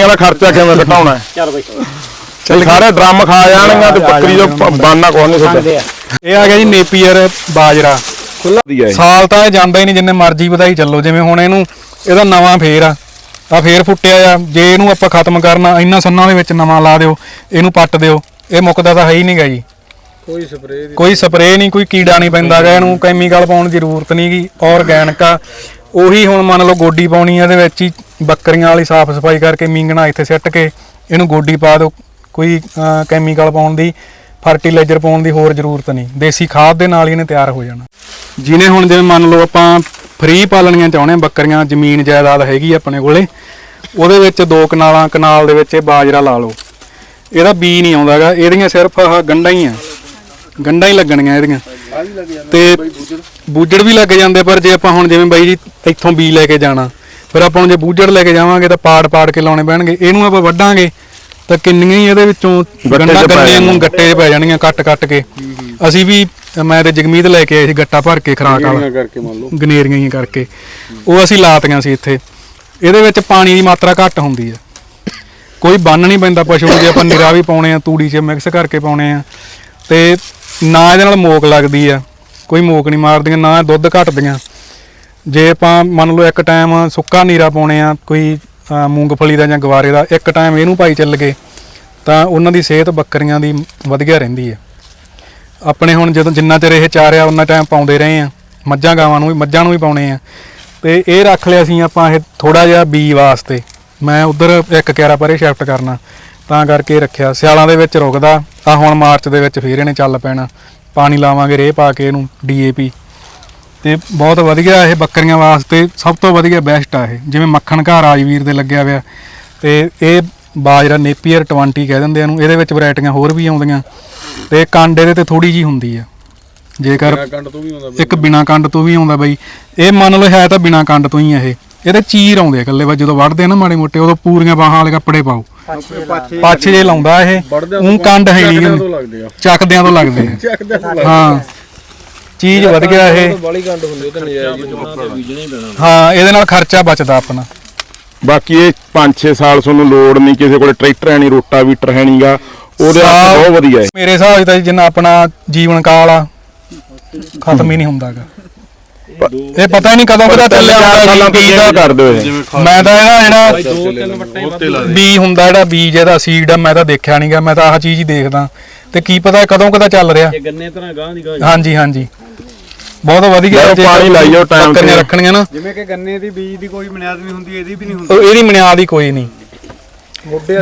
ਇਹਦਾ ਖਰਚਾ ਕਿਵੇਂ ਘਟਾਉਣਾ? ਹੈ ਚੱਲ ਬਈ। ਇਹ ਸਾਰੇ ਡਰਮ ਖਾ ਜਾਣਗੇ ਤੇ ਬੱਕਰੀ ਦਾ ਬਾਨਾ ਕੋਈ ਨਹੀਂ ਖਾਂਦੇ ਆ। ਇਹ ਆ ਗਿਆ ਜੀ ਨੇਪੀਅਰ ਬਾਜਰਾ। ਵਧੀਆ ਹੈ ਸਾਲ ਤਾਂ ਇਹ ਜਾਂਦਾ ਹੀ ਨਹੀਂ ਜਿੰਨੇ ਮਰਜ਼ੀ ਵਧਾਈ ਚੱਲੋ। ਜਿਵੇਂ ਹੁਣ ਇਹਨੂੰ ਇਹਦਾ ਨਵਾਂ ਫੇਰ ਆ। ਆ ਫੇਰ ਫੁੱਟਿਆ ਆ। ਜੇ ਇਹਨੂੰ ਆਪਾਂ ਖਤਮ ਕਰਨਾ ਇੰਨਾ ਸੰਨਾਂ ਦੇ ਵਿੱਚ ਨਵਾਂ ਲਾ ਦਿਓ ਇਹਨੂੰ ਪੱਟ ਦਿਓ ਇਹ ਮੁੱਕਦਾ ਤਾਂ ਹੈ ਹੀ ਨਹੀਂਗਾ ਜੀ। ਕੋਈ ਸਪਰੇਅ ਦੀ ਕੋਈ ਸਪਰੇਅ ਨਹੀਂ ਕੋਈ ਕੀੜਾ ਨਹੀਂ ਪੈਂਦਾ ਗਾ ਇਹਨੂੰ। ਕੈਮੀਕਲ ਪਾਉਣ ਦੀ ਜ਼ਰੂਰਤ ਨਹੀਂਗੀ। ਆਰਗੈਨਿਕ ਆ। ਉਹੀ ਹੁਣ ਮੰਨ ਲਓ ਗੋਡੀ ਪਾਉਣੀ ਆ, ਇਹਦੇ ਵਿੱਚ ਹੀ ਬੱਕਰੀਆਂ ਵਾਲੀ ਸਾਫ਼ ਸਫ਼ਾਈ ਕਰਕੇ ਮੀਂਗਣਾ ਇੱਥੇ ਸਿੱਟ ਕੇ ਇਹਨੂੰ ਗੋਡੀ ਪਾ ਦਿਓ। ਕੋਈ ਕੈਮੀਕਲ ਪਾਉਣ ਦੀ ਫਰਟੀਲਾਈਜ਼ਰ ਪਾਉਣ ਦੀ ਹੋਰ ਜ਼ਰੂਰਤ ਨਹੀਂ। ਦੇਸੀ ਖਾਦ ਦੇ ਨਾਲ ਹੀ ਇਹਨੇ ਤਿਆਰ ਹੋ ਜਾਣਾ। ਜਿਹਨੇ ਹੁਣ ਜਿਵੇਂ ਮੰਨ ਲਓ ਆਪਾਂ ਫ੍ਰੀ ਪਾਲਣੀਆਂ ਚਾਹੁੰਦੇ ਹਾਂ ਬੱਕਰੀਆਂ, ਜ਼ਮੀਨ ਜਾਇਦਾਦ ਹੈਗੀ ਆਪਣੇ ਕੋਲੇ, ਉਹਦੇ ਵਿੱਚ ਦੋ ਕਨਾਲਾਂ, ਕਨਾਲ ਦੇ ਵਿੱਚ ਇਹ ਬਾਜਰਾ ਲਾ ਲਓ। ਇਹਦਾ ਬੀ ਨਹੀਂ ਆਉਂਦਾਗਾ ਇਹਦੀਆਂ ਸਿਰਫ ਆਹ ਗੰਢਾਂ ਹੀ ਆ। ਗੰਢਾਂ ਹੀ ਲੱਗਣਗੀਆਂ ਇਹਦੀਆਂ। ਤੇ ਬੂਜੜ ਵੀ ਲੱਗ ਜਾਂਦੇ ਪਰ ਜੇ ਆਪਾਂ ਹੁਣ ਜਿਵੇਂ ਬਾਈ ਜੀ ਇੱਥੋਂ ਬੀ ਲੈ ਕੇ ਜਾਣਾ ਫਿਰ ਆਪਾਂ ਨੂੰ ਜੇ ਬੂਜੜ ਲੈ ਕੇ ਜਾਵਾਂਗੇ ਤਾਂ ਪਾੜ ਪਾੜ ਕੇ ਲਾਉਣੇ ਪੈਣਗੇ। ਇਹਨੂੰ ਆਪਾਂ ਵੱਢਾਂਗੇ ਤਾਂ ਕਿੰਨੀਆਂ ਹੀ ਇਹਦੇ ਵਿੱਚੋਂ ਪੈ ਗੰਨੇ ਨੂੰ। ਗੱਟੇ 'ਚ ਪੈ ਜਾਣਗੀਆਂ ਕੱਟ ਕੱਟ ਕੇ। ਅਸੀਂ ਵੀ ਮੈਂ ਤੇ ਜਗਮੀਤ ਲੈ ਕੇ ਆਏ ਸੀ ਗੱਟਾ ਭਰ ਕੇ ਖਰਾਕ ਵਾਲਾ। ਗੇੜੀਆਂ ਕਰਕੇ ਮੰਨ ਲਓ। ਗਨੇਰੀਆਂ ਹੀ ਕਰਕੇ। ਉਹ ਅਸੀਂ ਲਾਤੀਆਂ ਸੀ ਇੱਥੇ। ਇਹਦੇ ਵਿੱਚ ਪਾਣੀ ਦੀ ਮਾਤਰਾ ਘੱਟ ਹੁੰਦੀ ਹੈ ਕੋਈ ਬੰਨ ਨਹੀਂ ਪੈਂਦਾ ਪਸ਼ੂ ਨੂੰ ਜੇ ਆਪਾਂ ਨਿਰਾ ਵੀ ਪਾਉਣੇ ਆ ਤੂੜੀ 'ਚ ਮਿਕਸ ਕਰਕੇ ਪਾਉਣੇ ਆ। ਤੇ ਨਾ ਇਹਦੇ ਨਾਲ ਮੋਕ ਲੱਗਦੀ ਆ। ਕੋਈ ਮੋਕ ਨਹੀਂ ਮਾਰਦੀਆਂ, ਨਾ ਦੁੱਧ ਘਟਦੀਆਂ। ਜੇ ਆਪਾਂ ਮੰਨ ਲਓ ਇੱਕ ਟਾਈਮ ਸੁੱਕਾ ਨੀਰਾ ਪਾਉਣੇ ਆ, ਕੋਈ ਮੂੰਗਫਲੀ ਦਾ ਜਾਂ ਗਵਾਰੇ ਦਾ, ਇੱਕ ਟਾਈਮ ਇਹਨੂੰ ਪਾਈ ਚੱਲ ਗਏ, ਤਾਂ ਉਹਨਾਂ ਦੀ ਸਿਹਤ ਬੱਕਰੀਆਂ ਦੀ ਵਧੀਆ ਰਹਿੰਦੀ ਹੈ। ਆਪਣੇ ਹੁਣ ਜਦੋਂ ਜਿੰਨਾ ਚਿਰ ਇਹ ਚਾਰਿਆ ਉਹਨਾਂ ਟਾਈਮ ਪਾਉਂਦੇ ਰਹੇ ਆ। ਮੱਝਾਂ ਗਾਵਾਂ ਨੂੰ ਵੀ, ਮੱਝਾਂ ਨੂੰ ਵੀ ਪਾਉਣੇ ਆ। ਤੇ ਇਹ ਰੱਖ ਲਿਆ ਸੀ ਆਪਾਂ ਇਹ ਥੋੜਾ ਜਿਹਾ ਬੀ ਵਾਸਤੇ। ਮੈਂ ਉਧਰ ਇੱਕ ਕਿਆਰਾ ਪਰੇ ਸ਼ਿਫਟ ਕਰਨਾ, ਤਾਂ ਕਰਕੇ ਇਹ ਰੱਖਿਆ। ਸਿਆਲਾਂ ਦੇ ਵਿੱਚ ਰੁਕਦਾ ਆ ਹੁਣ ਮਾਰਚ ਦੇ ਵਿੱਚ ਫੇਰ ਇਹਨੇ ਚੱਲ ਪੈਣਾ। ਪਾਣੀ ਲਾਵਾਂਗੇ ਰੇਹ ਪਾ ਕੇ ਇਹਨੂੰ ਡੀਏਪੀ ਤੇ ਬਹੁਤ ਵਧੀਆ ਇਹ ਬੱਕਰੀਆਂ ਵਾਸਤੇ ਸਭ ਤੋਂ ਵਧੀਆ ਬੈਸਟ ਆ ਇਹ। ਜਿਵੇਂ ਮੱਖਣ ਘਰ ਰਾਜਵੀਰ ਦੇ ਲੱਗਿਆ ਹੋਇਆ। ਤੇ ਇਹ ਬਾਜਰਾ ਨੇਪੀਅਰ 20 ਕਹਿ ਦਿੰਦੇ ਆ ਇਹਨੂੰ। ਇਹਦੇ ਵਿੱਚ ਵੈਰਾਈਟੀਆਂ ਹੋਰ ਵੀ ਆਉਂਦੀਆਂ। ਤੇ ਕੰਡ ਇਹਦੇ ਤੇ ਥੋੜੀ ਜੀ ਹੁੰਦੀ ਆ। ਜੇਕਰ ਇੱਕ ਬਿਨਾ ਕੰਡ ਤੋਂ ਵੀ ਆਉਂਦਾ ਬਾਈ। ਇਹ ਮੰਨ ਲਓ ਹੈ ਤਾਂ ਬਿਨਾ ਕੰਡ ਤੋਂ ਹੀ ਆ ਇਹ। ਇਹਦੇ ਚੀਰ ਆਉਂਦੇ ਆ ਇਕੱਲੇ। ਵਾ ਜਦੋਂ ਵੜਦੇ ਆ ਨਾ ਮਾੜੇ ਮੋਟੇ ਉਦੋਂ ਪੂਰੀਆਂ ਬਾਹਾਂ ਵਾਲੇ ਕੱਪੜੇ ਪਾਓ। ਪਾਛੇ ਜੇ ਲਾਉਂਦਾ। ਇਹ। ਉਹ ਕੰਡ ਹੈ ਚੱਕਦਿਆਂ ਨਹੀਂ ਤੋਂ ਲੱਗਦੇ ਆ। ਚੱਕਦਿਆਂ ਤੋਂ ਲੱਗਦੇ ਆ। ਚੱਕਦਿਆਂ ਤੋਂ ਹਾਂ। ਚੀਜ਼ ਵਧ ਗਿਆ ਇਹ। ਬਾਲੀ ਕੰਡ ਹੁੰਦੀ ਉਹ ਤਾਂ ਨਜਾਇਜ਼ ਹਾਂ ਇਹਦੇ ਨਾਲ ਖਰਚਾ ਬਚਦਾ ਆਪਣਾ। ਬਾਕੀ ਇਹ 5-6 ਸਾਲ ਤੁਹਾਨੂੰ ਲੋੜ ਨਹੀਂ ਕਿਸੇ ਕੋਲੇ ਟਰੈਕਟਰ ਹੈ ਨਹੀਂ ਰੋਟਾਵੀਟਰ ਹੈ ਨਹੀਂਗਾ। ਉਹਦੇ ਵਾਸਤੇ ਬਹੁਤ ਵਧੀਆ ਹੈ। ਮੇਰੇ ਹਿਸਾਬ ਨਾਲ ਜਿੰਨਾ ਆਪਣਾ ਜੀਵਨ ਕਾਲ ਆ ਖਤਮ ਹੀ ਨਹੀਂ ਹੁੰਦਾਗਾ ਇਹ ਪਤਾ ਹੀ ਨਹੀਂ ਕਦੋਂ ਕਦਾ ਚੱਲਿਆ ਹੁੰਦਾ ਬੀਜ ਕੀ ਦਾ ਕਰਦੇ ਹੋਏ। ਮੈਂ ਤਾਂ ਇਹਦਾ ਜਿਹੜਾ ਬੀ ਹੁੰਦਾ ਜਿਹੜਾ ਬੀਜ ਇਹਦਾ ਸੀਡ ਆ ਮੈਂ ਤਾਂ ਦੇਖਿਆ ਨਹੀਂਗਾ ਮੈਂ ਤਾਂ ਆਹ ਚੀਜ਼ ਹੀ ਦੇਖਦਾ। ਤੇ ਕੀ ਪਤਾ ਕਦੋਂ ਕਦਾ ਚੱਲ ਰਿਹਾ। ਇਹ ਗੰਨੇ ਤਰ੍ਹਾਂ ਗਾਂ ਦੀ ਗਾਂ ਹਾਂਜੀ ਹਾਂਜੀ। ਬਹੁਤ ਵਧੀਆ ਜੇ ਪਾਣੀ ਲਾਈ ਜਾਓ time ਬੱਕਰੀਆਂ ਤੇ। ਰੱਖਣੀਆਂ ਨਾ। ਜਿਵੇਂ ਕਿ ਗੰਨੇ ਦੀ ਬੀਜ ਦੀ ਕੋਈ ਬੁਨਿਆਦ ਨਹੀਂ ਹੁੰਦੀ ਇਹਦੀ ਵੀ ਨਹੀਂ ਹੁੰਦੀ। ਉਹ ਇਹਦੀ ਮਨਿਆਦ ਹੀ ਕੋਈ ਨਹੀਂ।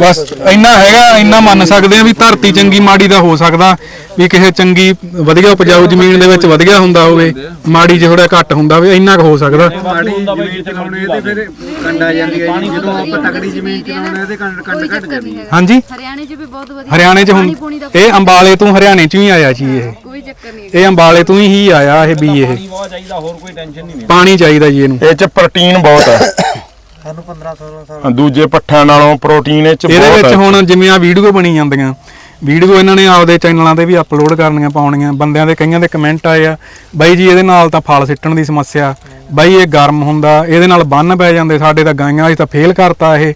ਬਸ ਇੰਨਾ ਹੈਗਾ ਇੰਨਾ ਮੰਨ ਸਕਦੇ ਆ ਵੀ ਧਰਤੀ ਚੰਗੀ ਮਾੜੀ ਦਾ ਹੋ ਸਕਦਾ ਵੀ ਕਿਸੇ ਚੰਗੀ ਵਧੀਆ ਉਪਜਾਊ ਜ਼ਮੀਨ ਦੇ ਵਿੱਚ ਵਧੀਆ ਹੁੰਦਾ ਹੋਵੇ ਮਾੜੀ ਜੇ ਥੋੜਾ ਘੱਟ ਹੁੰਦਾ ਹੋਵੇ ਇੰਨਾ ਕੁ ਹੋ ਸਕਦਾ। ਮਾੜੀ ਜ਼ਮੀਨ ਚ ਲਾਉਣੇ ਤੇ ਫਿਰ ਕੰਡ ਆ ਜਾਂਦੀ ਹੈ ਜੀ ਜਦੋਂ ਆਪਾਂ ਤਕੜੀ ਜ਼ਮੀਨ ਚ ਲਾਉਣੇ ਤੇ ਕੰਡ ਕੰਡ ਘਟ ਜਾਂਦੀ ਹੈ। ਹਾਂਜੀ? ਹਰਿਆਣੇ 'ਚ ਵੀ ਬਹੁਤ ਵਧੀਆ ਹਰਿਆਣੇ 'ਚ ਹੁਣ ਪਾਣੀ ਪੂਣੀ ਇਹ ਅੰਬਾਲੇ ਤੋਂ ਹਰਿਆਣੇ 'ਚ ਹੀ ਆਇਆ ਜੀ ਇਹ। ਕੋਈ ਚੱਕਰ ਨਹੀਂ ਇਹ ਅੰਬਾਲੇ ਤੋਂ ਹੀ ਆਇਆ ਇਹ ਬੀ ਇਹ। ਬਹੁਤ ਚਾਹੀਦਾ ਹੋਰ ਕੋਈ ਟੈਨਸ਼ਨ ਨਹੀਂ ਪਾਣੀ ਚਾਹੀਦਾ ਜੀ ਇਹਨੂੰ। ਇਹ ਚ ਪ੍ਰੋਟੀਨ ਬਹੁਤ ਹੈ। ਸਾਨੂੰ 15 16 ਸਾਲ ਦੂਜੇ ਪੱਠਿਆਂ ਨਾਲੋਂ ਪ੍ਰੋਟੀਨ ਇਹ ਚ ਇਹਦੇ ਬਹੁਤ ਵਿੱਚ ਹੈ। ਹੁਣ ਜਿਵੇਂ ਆ ਵੀਡੀਓ ਬਣੀ ਜਾਂਦੀਆਂ ਵੀਡੀਓ ਇਹਨਾਂ ਨੇ ਆਪਦੇ ਚੈਨਲਾਂ ਤੇ ਵੀ ਅਪਲੋਡ ਕਰਨੀਆਂ ਪਾਉਣੀਆਂ ਬੰਦਿਆਂ ਦੇ ਕਈਆਂ ਦੇ ਕਮੈਂਟ ਆਏ ਆ ਬਾਈ ਜੀ ਇਹਦੇ ਨਾਲ ਤਾਂ ਫਲ ਸਿੱਟਣ ਦੀ ਸਮੱਸਿਆ ਬਾਈ ਇਹ ਗਰਮ ਹੁੰਦਾ ਇਹਦੇ ਨਾਲ ਬੰਨ ਪੈ ਜਾਂਦੇ ਸਾਡੇ ਤਾਂ ਗਾਈਆਂ ਅਸੀਂ ਤਾਂ ਫੇਲ ਕਰਤਾ ਇਹ।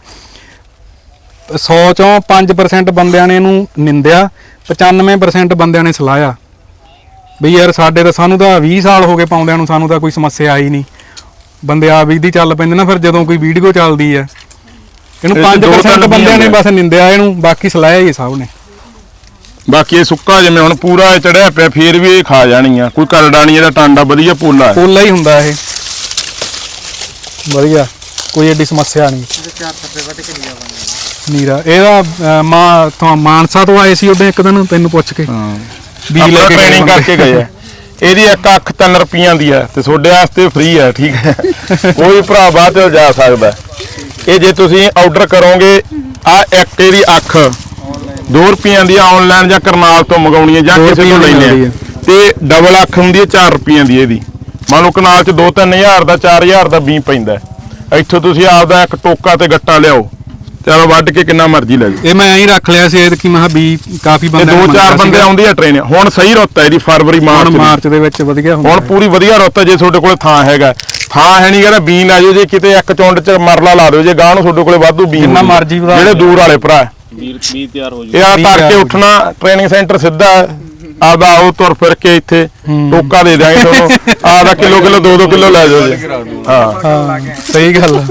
100 ਚੋਂ 5% ਬੰਦਿਆਂ ਨੇ ਇਹਨੂੰ ਨਿੰਦਿਆ 95% ਬੰਦਿਆਂ ਨੇ ਸਲਾਹਿਆ। ਬਈ ਯਾਰ ਸਾਡੇ ਤਾਂ ਸਾਨੂੰ ਤਾਂ 20 ਸਾਲ ਹੋ ਗਏ ਪਾਉਂਦਿਆਂ ਨੂੰ ਸਾਨੂੰ ਤਾਂ ਕੋਈ ਸਮੱਸਿਆ ਆਈ ਨਹੀਂ। ਬੰਦੇ ਆ ਵੀ ਦੀ ਚੱਲ ਪੈਂਦੇ ਨਾ ਫਿਰ ਜਦੋਂ ਕੋਈ ਵੀਡੀਓ ਚੱਲਦੀ ਆ ਇਹਨੂੰ ਇਹ 'ਚ ਦੋ 5% ਤਿੰਨ ਬੰਦਿਆਂ ਨੇ ਬਸ ਨਿੰਦਿਆ ਇਹਨੂੰ ਬਾਕੀ ਸਲਾਹਿਆ ਹੀ ਸਭ ਨੇ। ਬਾਕੀ ਇਹ ਸੁੱਕਾ ਜਿਵੇਂ ਹੁਣ ਪੂਰਾ ਚੜਿਆ ਪਿਆ ਫੇਰ ਵੀ ਇਹ ਖਾ ਜਾਣੀਆਂ ਕੋਈ ਕਰੜਾ ਨਹੀਂ ਇਹਦਾ ਟਾਂਡਾ ਵਧੀਆ ਪੋਲਾ ਹੈ। ਪੋਲਾ ਹੀ ਹੁੰਦਾ ਇਹ। ਵਧੀਆ ਕੋਈ ਐਡੀ ਸਮੱਸਿਆ ਨਹੀਂ। ਚਾਰ ਥੱਪੇ ਵੱਟ ਕੇ ਲਿਆ ਨੀਰਾ ਇਹਦਾ ਅਹ, ਮਾਂ ਤੋਂ ਮਾਨਸਾ ਤੋਂ ਆਏ ਸੀ ਉਹਦੇ ਇੱਕ ਦਿਨ ਤੈਨੂੰ ਪੁੱਛ ਕੇ। ਬੀਜ ਲੈ ਕੇ ਟ੍ਰੇਨਿੰਗ ਕਰਕੇ ਗਏ ਆ। ਇਹਦੀ ਇੱਕ ਅੱਖ 3 ਰੁਪਈਆਂ ਦੀ ਹੈ ਤੇ ਤੁਹਾਡੇ ਵਾਸਤੇ ਫ੍ਰੀ ਹੈ ਠੀਕ ਹੈ। ਕੋਈ ਭਰਾ ਬਾਅਦ ਚ ਜਾ ਸਕਦਾ। ਇਹ ਜੇ ਤੁਸੀਂ ਆਰਡਰ ਕਰੋਗੇ ਆ ਇੱਕ ਇਹਦੀ ਅੱਖ 2 ਰੁਪਈਆਂ ਦੀ ਆਨਲਾਈਨ ਜਾਂ ਕਰਨਾਲ ਤੋਂ ਮੰਗਾਉਣੀ ਹੈ ਜਾਂ ਕਿਸੇ ਤੋਂ ਲੈਣੀ ਹੈ। ਤੇ ਡਬਲ ਅੱਖ ਹੁੰਦੀ ਹੈ 4 ਰੁਪਈਆਂ ਦੀ ਇਹਦੀ। ਮੰਨ ਲਓ ਕਨਾਲ ਚ 2-3000 ਦਾ 4000 ਦਾ ਬੀ ਪੈਂਦਾ। ਇੱਥੋਂ ਤੁਸੀਂ ਆਪਦਾ ਇੱਕ ਟੋਕਾ ਤੇ ਗੱਟਾ ਲਿਆਓ। ਚਲੋ ਵੱਢ ਕੇ ਕਿੰਨਾ ਮਰਜ਼ੀ ਲੈ ਜਾਓ ਇਹ ਮੈਂ ਐਂ ਰੱਖ ਲਿਆ ਸੀ ਇਹ ਕਿ ਮੈਂ ਵੀ ਕਾਫੀ ਇਹ ਬੰਦੇ ਦੋ ਚਾਰ ਬੰਦੇ ਆਉਂਦੀ ਆ ਟ੍ਰੇਨ ਹੁਣ ਸਹੀ ਰੁੱਤ ਹੈ ਇਹਦੀ ਫਰਵਰੀ ਮਾਰਚ ਹੁਣ ਦੀ। ਮਾਰਚ ਦੇ ਵਿੱਚ ਵਧੀਆ ਹੁੰਦਾ ਹੁਣ ਪੂਰੀ ਵਧੀਆ ਰੁੱਤ ਹੈ ਜੇ ਤੁਹਾਡੇ ਕੋਲ ਥਾਂ ਹੈਗਾ ਥਾਂ ਹੈ ਨਹੀਂ ਕਹਿੰਦਾ ਬੀਨ ਆ ਜਾਓ ਜੇ ਕਿਤੇ ਇੱਕ ਚੁੰਡ ਚ ਮਰਲਾ ਲਾ ਦਿਓ ਜੇ ਗਾਂ ਨੂੰ ਤੁਹਾਡੇ ਕੋਲੇ ਵਾਧੂ ਬੀਨ ਜਿੰਨਾ ਹੋ ਜਾਊ। ਮਰਜ਼ੀ ਵਧਾ ਜਿਹੜੇ। ਦੂਰ ਵਾਲੇ ਭਰਾ ਵੀਰ ਵੀ ਤਿਆਰ ਹੋ ਇਹ ਜੂ ਆ ਵੀਹ ਤੜਕੇ ਹਜ਼ਾਰ ਉੱਠਣਾ ਟ੍ਰੇਨਿੰਗ ਸੈਂਟਰ ਸਿੱਧਾ ਹੈ। ਆਪਦਾ ਆਓ ਤੁਰ ਫਿਰ ਕੇ ਇੱਥੇ ਟੋਕਾ ਦੇ ਦਿਆਂਗੇ ਤੁਹਾਨੂੰ। ਆਪਦਾ ਕਿਲੋ ਕਿਲੋ 2-2 ਕਿਲੋ ਲੈ ਜਾਓ ਜੀ। ਹਾਂ ਹਾਂ ਸਹੀ ਗੱਲ ਆ